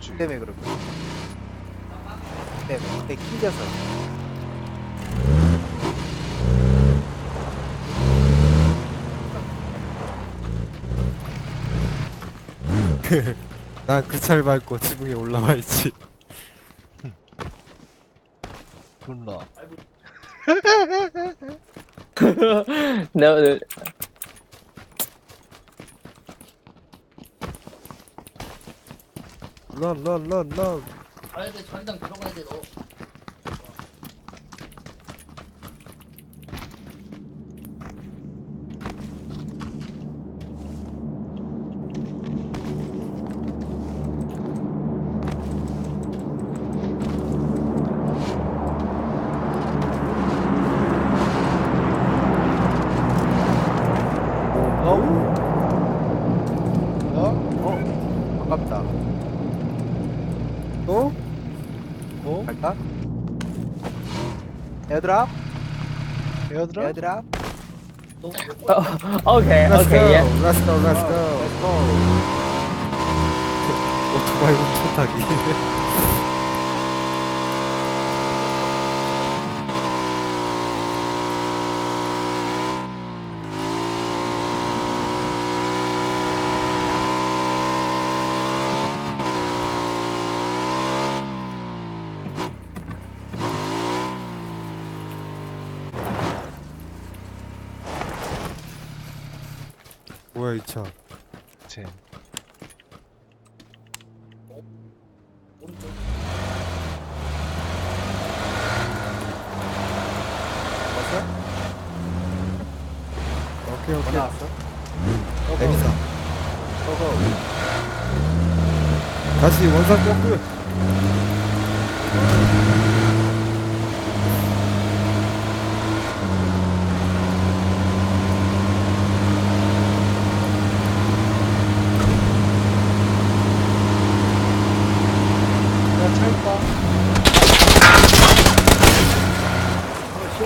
그치 때문에 그런 거. 때문에 내 낑겨서. 난 그 차를 밟고 지붕에 올라와 있지. no, no. 런, 런, 런, 런. 가야 돼 전장 들어가야 돼 너. 어? 어? 어? 아깝다. 또? 어? 갈까? 에어드랍? 에어드랍? 에어드랍? Oh, okay, Let's okay, go, yeah. let's go, let's go. 렛츠고. 오토바이 훔쳐 타기. 뭐야 이 차? 젠 왔어? 오케이 뭐 오케이. 에미사. 고고. 다시 원상 점프.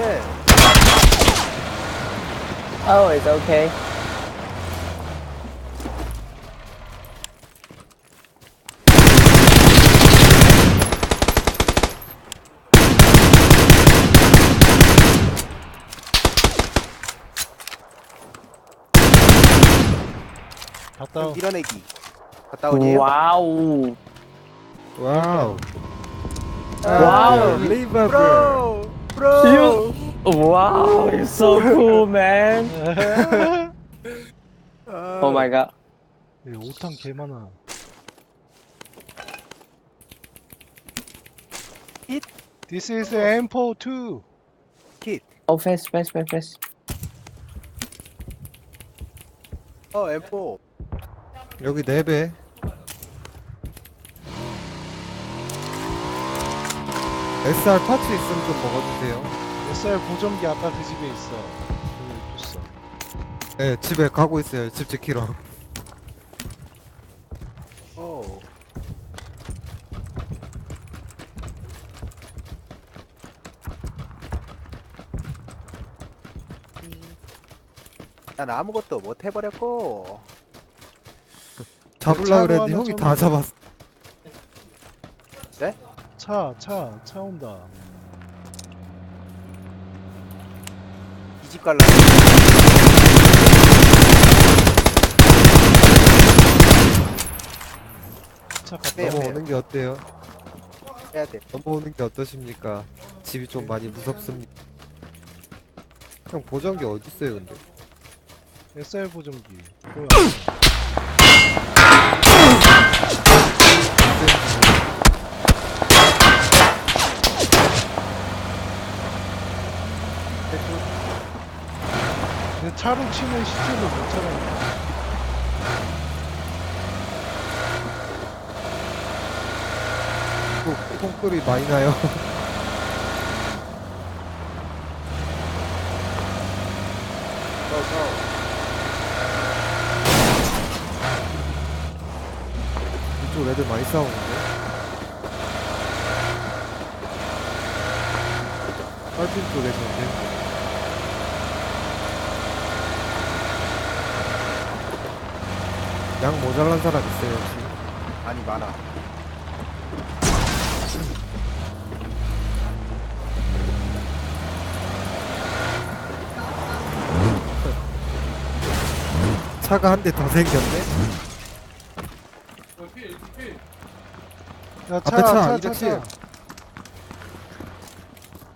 오, 쉣. Oh, it's okay. 갔다 형오 밀어내기. 갔다 오니? Wow. 와우. 와우. 리버블. 브로! 브로! Wow, you're so cool, man. 아, Oh my god. 야, 5탄 개 많아 힛. This is M42 킷. Oh, fast, fast, fast, fast. 어, M4. 여기 네 배. SR 파츠 있으면 좀 먹어주세요. SR 보정기 아까 그 집에 있어 여기 줬어 네, 집에 가고 있어요. 집 지키러. 오. 난 아무것도 못 해버렸고 잡으려 차로 그랬는데 하나 형이 좀- 다 잡았어. 차차 차 온다 집 갈라 차 갔다 빼요. 넘어오는 게 어때요? 해야 돼. 넘어오는 게 어떠십니까? 집이 좀 많이 무섭습니다. 형 보정기 어디 있어요, 근데? SR 보정기 치면 시체도 못 찾아 또 콩소리 많이 나요. 이쪽 애들 많이 싸우는데? 빨핀 쪽에서인데? 양 모자란 사람 있어요, 혹시? 아니 많아. 차가 한 대 더 생겼네? 야, 앞에 차, 차, 차, 차, 207. 차.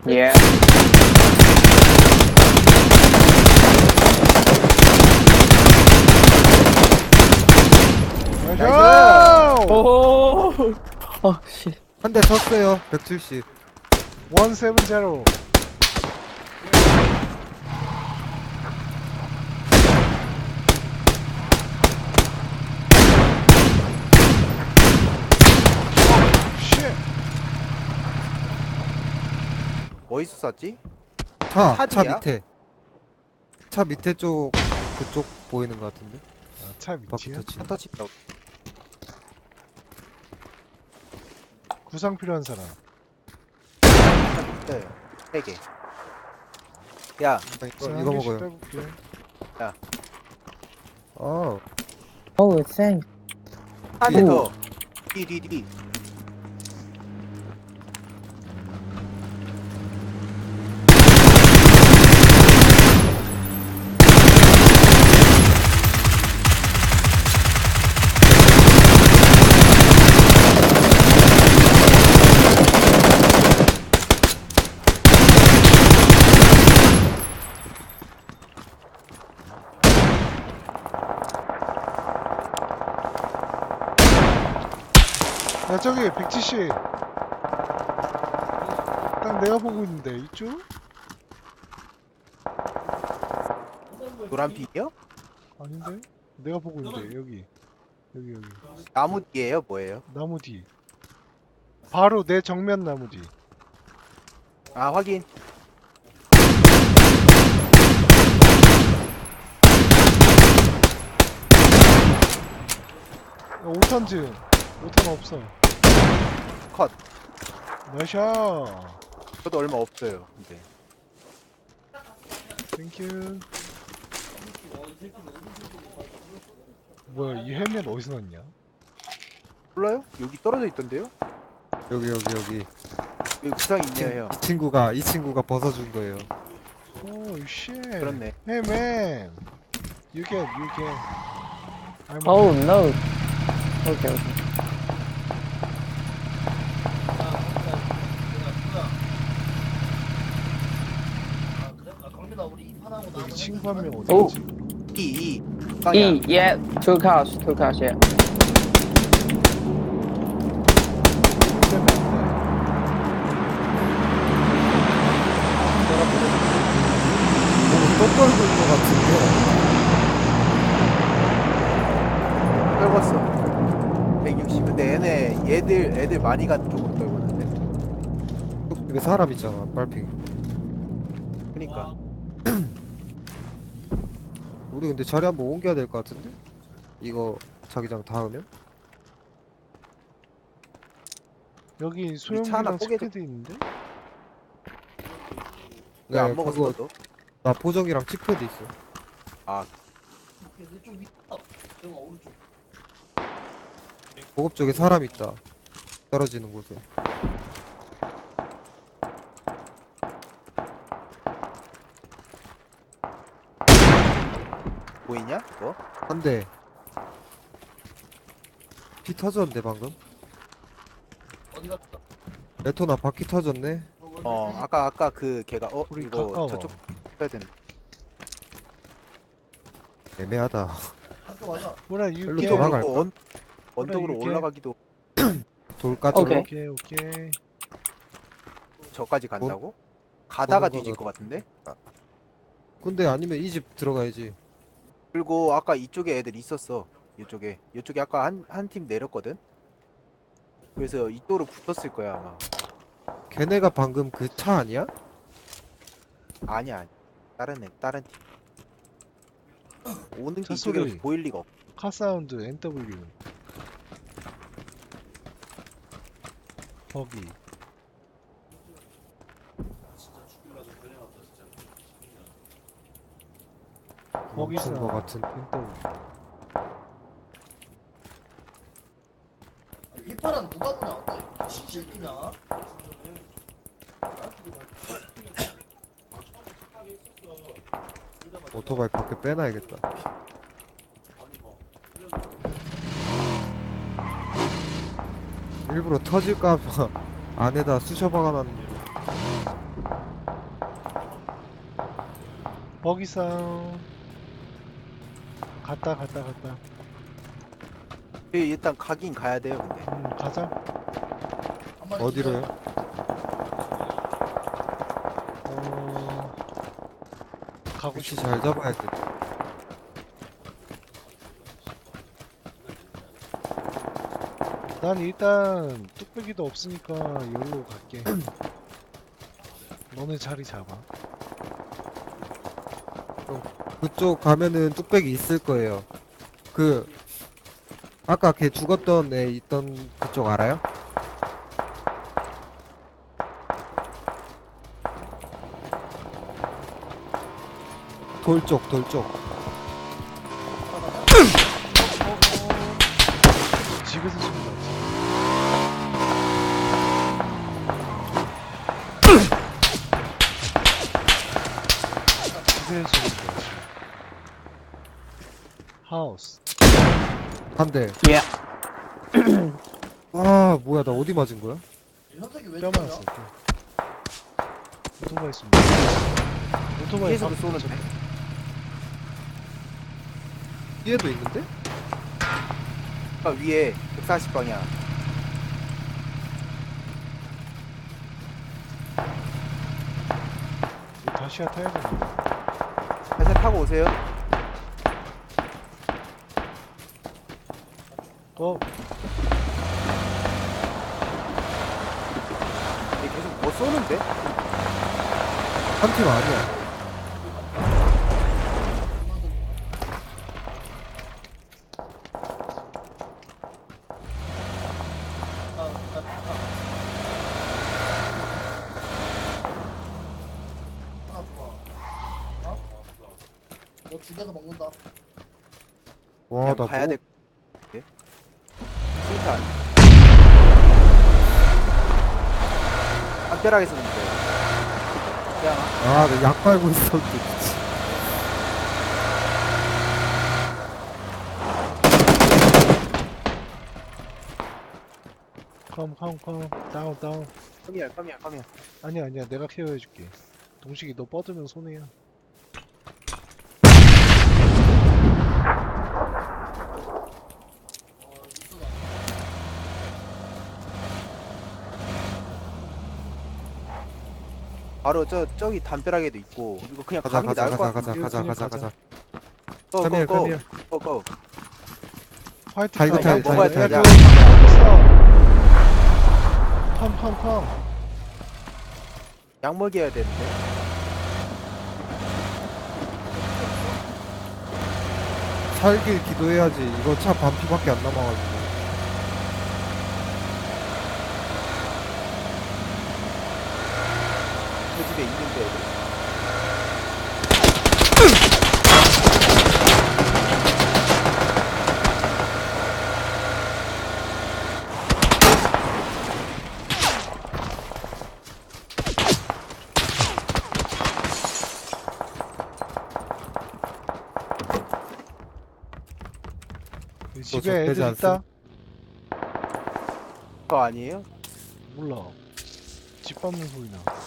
Yeah. 나이스! 오. 어, 씨. 한 대 쳤어요 170 170. 쉣. 어디서 쐈지? 차! 차 차지야? 밑에 차 밑에 쪽 그쪽 보이는 것 같은데? 아, 차 바퀴 밑이야? 터치 터치 있다고. 구상 필요한 사람. 네. 세 개. 야, 아, 자, 이거, 먹어요. 어. 한대 오. 더. 뒤. 야, 저기 170. 딱 내가 보고 있는데 이쪽? 노란 빛이요? 아닌데? 내가 보고 있는데 여기. 여기 여기. 나무 뒤에요? 뭐예요? 나무 뒤. 바로 내 정면 나무 뒤. 아, 확인. 야, 5탄 즈. 5탄 없어. 컷. 나이샤. 저도 얼마 없어요. 근데. 땡큐. 뭐야 이 헬멧 어디서 났냐? 몰라요? 여기 떨어져 있던데요? 여기 여기 여기 여기 구상 있네요. 이 친구가 이 친구가 벗어준 거예요 오 쉣. 그렇네. Hey man. You get you get. I'm Oh, no. Okay, okay. 아 그래? 아 강민아 우리 이판하고 여기 나머지 친구 한 명 어디 오. 있지? 이, 이. 방향. E, yeah, two cars, two cars, yeah. 때문에 안 돼. 또 떨고 있는 것 같은데 떨궜어. 160. 근데 얘네, 얘들, 애들 많이 간 쪽으로 떨궜는데. 여기 사람 있잖아 빨핑 그니까. 우리 근데 자리 한번 옮겨야 될 것 같은데? 이거 자기장 닿으면? 여기 차 하나 소형기랑 뽀개져- 스패드 있는데? 왜안 네, 먹었어, 그거 너? 나 보정이랑 치패드 있어 좀 밑에 저거 오른쪽 보급 쪽에 사람 있다 떨어지는 곳에 보이냐? 뭐? 한대 피 터졌는데 방금? 어디 갔다 레토나 바퀴 터졌네 어, 아까, 아까 그 걔가, 어, 우리 이거 가까워. 저쪽 해야 되는. 애매하다 뭐라 you 일로 get. 돌아가. 돌아갈까? 언, 언덕으로 이렇게? 올라가기도 돌까 쪽으로? 오케이. 오케이 오케이. 저까지 간다고? 가다가 뭐가 뒤질 그- 것 같은데? 근데 아니면 이 집 들어가야지 그리고 아까 이쪽에 애들 있었어. 이쪽에. 이쪽에 아까 한, 한 팀 내렸거든? 그래서 이쪽으로 붙었을 거야, 아마. 걔네가 방금 그 차 아니야? 아니야, 아니. 다른 애, 다른 팀. 오는 게차 이쪽으로 소리. 보일 리가 없. 카 사운드 NW. 거기. 거기서 멈춘 것 같은 NW. 이 파란 누가 보냐? 실기냐? 오토바이 밖에 빼놔야겠다. 일부러 터질까봐 안에다 쑤셔 박아놨는데 버기 싸움. 갔다 갔다 갔다. 예, 일단 가긴 가야 돼요 근데 음 가자. 한 마리 어디로요? 어 가고 혹시 싶어. 잘 잡아야 돼. 난 일단 뚝배기도 없으니까 여기로 갈게. 너네 자리 잡아. 그 쪽 가면은 뚝배기 있을 거예요. 그 아까 걔 죽었던 애 있던 그쪽 알아요? 돌 쪽 돌 쪽 하우스. 한 대. 예. 아 뭐야 나 어디 맞은 거야? 뼈? 맞았어. 뼈. 오토바이 쏜다. 오토바이 계속 방- 쏘는데 뒤에도 있는데? 아까 위에 140 방향 이거 다시야 타야 되나? 다시 타고 오세요 어, 얘 계속 뭐 쏘는데? 한 팀 아니야. 어? 너 죽여서 먹는다. 와 그냥 나 가야 뭐, 될 담벼락에 쏘는데 그냥 아나 약 빨고 있었는데 미치. 컴, 컴, 컴. 다운, 다운. 컴이야 컴이야 컴이야 아니야, 아니야. 내가 케어해줄게. 동식이 너 뻗으면 손해야. 바로 저 저기 담벼락에도 있고 이거 그냥 가자 가는 게 가자 나을 것 가자 같은데 가자 가자 그냥 가자 가자. 가자. 카미엘 고고고 카미엘. 고고 화이트 달고 카. 타야 돼, 먹어야 돼, 야, 야. 그거 어딨어? 컴, 컴, 컴. 약 먹여야 되는데 살길 기도해야지. 이거 차 반피밖에 안 남아가지고. 집에 있는데 저 집에 적대지 애들 있다? 그거 아니에요? 몰라. 집 밟는 소리 나.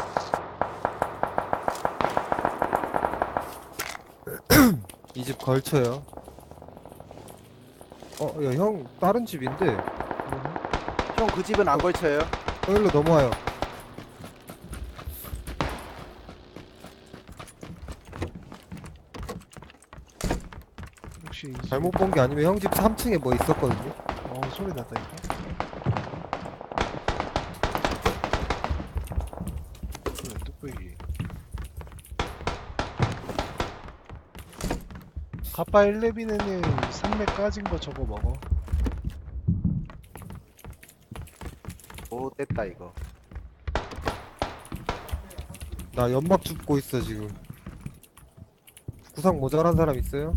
이 집 걸쳐요. 어, 야, 형, 다른 집인데. 형 그 집은 안 걸쳐요 어, 일로 넘어와요. 혹시 이 집- 잘못 본 게 아니면 형 집 3층에 뭐 있었거든요. 어 소리 났다니까. 그래 뚝배기. 가빠 1레빈에는 산맥 까진 거 저거 먹어. 오 됐다 이거 나 연막 줍고 있어, 지금. 구상 모자란 사람 있어요?